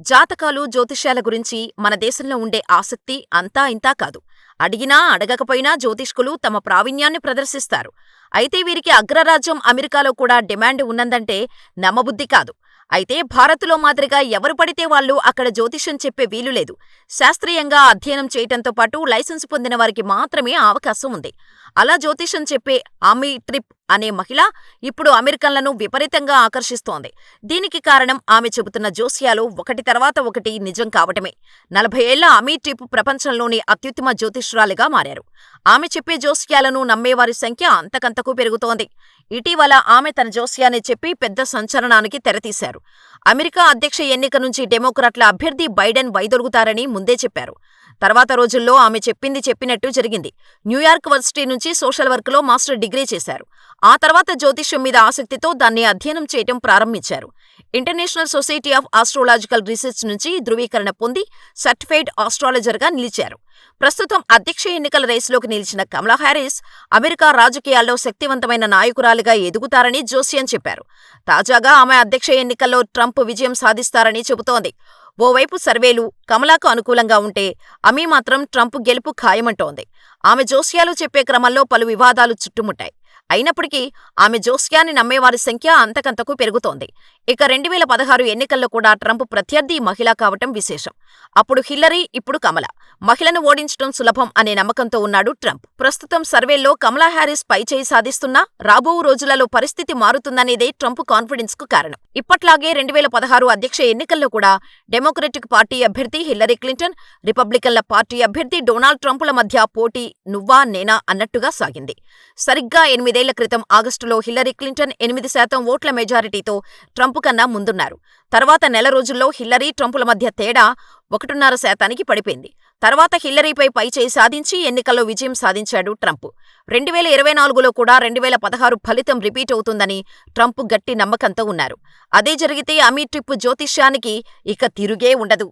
జాతకాలు, జ్యోతిష్యాల గురించి మన దేశంలో ఉండే ఆసక్తి అంతా ఇంతా కాదు. అడిగినా అడగకపోయినా జ్యోతిష్కులు తమ ప్రావీణ్యాన్ని ప్రదర్శిస్తారు. అయితే వీరికి అగ్రరాజ్యం అమెరికాలో కూడా డిమాండ్ ఉన్నదంటే నమ్మబుద్ధి కాదు. అయితే భారత్లో మాదిరిగా ఎవరు పడితే వాళ్ళు అక్కడ జ్యోతిష్యం చెప్పే వీలు లేదు. శాస్త్రీయంగా అధ్యయనం చేయటంతో పాటు లైసెన్స్ పొందిన వారికి మాత్రమే అవకాశం ఉంది. అలా జ్యోతిష్యం చెప్పే ఆమె ట్రిప్ అనే మహిళ ఇప్పుడు అమెరికన్లను విపరీతంగా ఆకర్షిస్తోంది. దీనికి కారణం ఆమె చెబుతున్న జోస్యాలు ఒకటి తర్వాత ఒకటి నిజం కావటమే. నలభై ఏళ్ళ అమీ ట్రిప్ ప్రపంచంలోని అత్యుత్తమ జ్యోతిష్యురాలిగా మారారు. ఆమె చెప్పే జోస్యాలను నమ్మేవారి సంఖ్య అంతకంతకూ పెరుగుతోంది. ఇటీవల ఆమె తన జోస్యాన్ని చెప్పి పెద్ద సంచలనానికి తెరతీశారు. అమెరికా అధ్యక్ష ఎన్నిక నుంచి డెమోక్రాట్ల అభ్యర్థి బైడెన్ వైదొలుగుతారని ముందే చెప్పారు. తర్వాత రోజుల్లో ఆమె చెప్పింది చెప్పినట్టు జరిగింది. న్యూయార్క్ వర్సిటీ నుంచి సోషల్ వర్క్లో మాస్టర్ డిగ్రీ చేశారు. ఆ తర్వాత జ్యోతిష్యం మీద ఆసక్తితో దాన్ని అధ్యయనం చేయటం ప్రారంభించారు. International society of astrological research నుంచి ధృవీకరణ పొంది సర్టిఫైడ్ ఆస్ట్రాలజర్గా నిలిచారు. ప్రస్తుతం అధ్యక్ష ఎన్నికల రేసులోకి నిలిచిన కమలా హ్యారిస్ అమెరికా రాజకీయాల్లో శక్తివంతమైన నాయకురాలిగా ఎదుగుతారని జోస్యం చెప్పారు. తాజాగా ఆమె అధ్యక్ష ఎన్నికల్లో ట్రంప్ విజయం సాధిస్తారని చెబుతోంది. ఓవైపు సర్వేలు కమలాకు అనుకూలంగా ఉంటే అమీ మాత్రం ట్రంప్ గెలుపు ఖాయమంటోంది. ఆమె జోస్యాలు చెప్పే క్రమంలో పలు వివాదాలు చుట్టుముట్టాయి. అయినప్పటికీ ఆమె జోస్యాన్ని నమ్మేవారి సంఖ్య అంతకంతకు పెరుగుతోంది. ఇక రెండువేల పదహారు ఎన్నికల్లో కూడా ట్రంప్ ప్రత్యర్థి మహిళ కావటం విశేషం. అప్పుడు హిల్లరీ, ఇప్పుడు కమల. మహిళను ఓడించటం సులభం అనే నమ్మకంతో ఉన్నాడు ట్రంప్. ప్రస్తుతం సర్వేల్లో కమలా హ్యారిస్ పైచేయి సాధిస్తున్నా రాబో రోజులలో పరిస్థితి మారుతుందనేదే ట్రంప్ కాన్ఫిడెన్స్కు కారణం. ఇప్పట్లాగే రెండువేల పదహారు అధ్యక్ష ఎన్నికల్లో కూడా డెమోక్రటిక్ పార్టీ అభ్యర్థి హిల్లరీ క్లింటన్, రిపబ్లికన్ల పార్టీ అభ్యర్థి డొనాల్డ్ ట్రంపుల మధ్య పోటీ నువ్వా నేనా అన్నట్టుగా సాగింది. సరిగ్గా ఎనిమిది ఐదేళ్ళ క్రితం ఆగస్టులో హిల్లరీ క్లింటన్ ఎనిమిది శాతం ఓట్ల మెజారిటీతో ట్రంప్ కన్నా ముందున్నారు. తర్వాత నెల రోజుల్లో హిల్లరీ, ట్రంపుల మధ్య తేడా ఒకటిన్నర శాతానికి పడిపోయింది. తర్వాత హిల్లరీపై పైచేయి సాధించి ఎన్నికల్లో విజయం సాధించాడు ట్రంప్. రెండువేల ఇరవై నాలుగులో కూడా రెండువేల పదహారు ఫలితం రిపీట్ అవుతుందని ట్రంప్ గట్టి నమ్మకంతో ఉన్నారు. అదే జరిగితే అమీ ట్రిప్ జ్యోతిష్యానికి ఇక తిరుగే ఉండదు.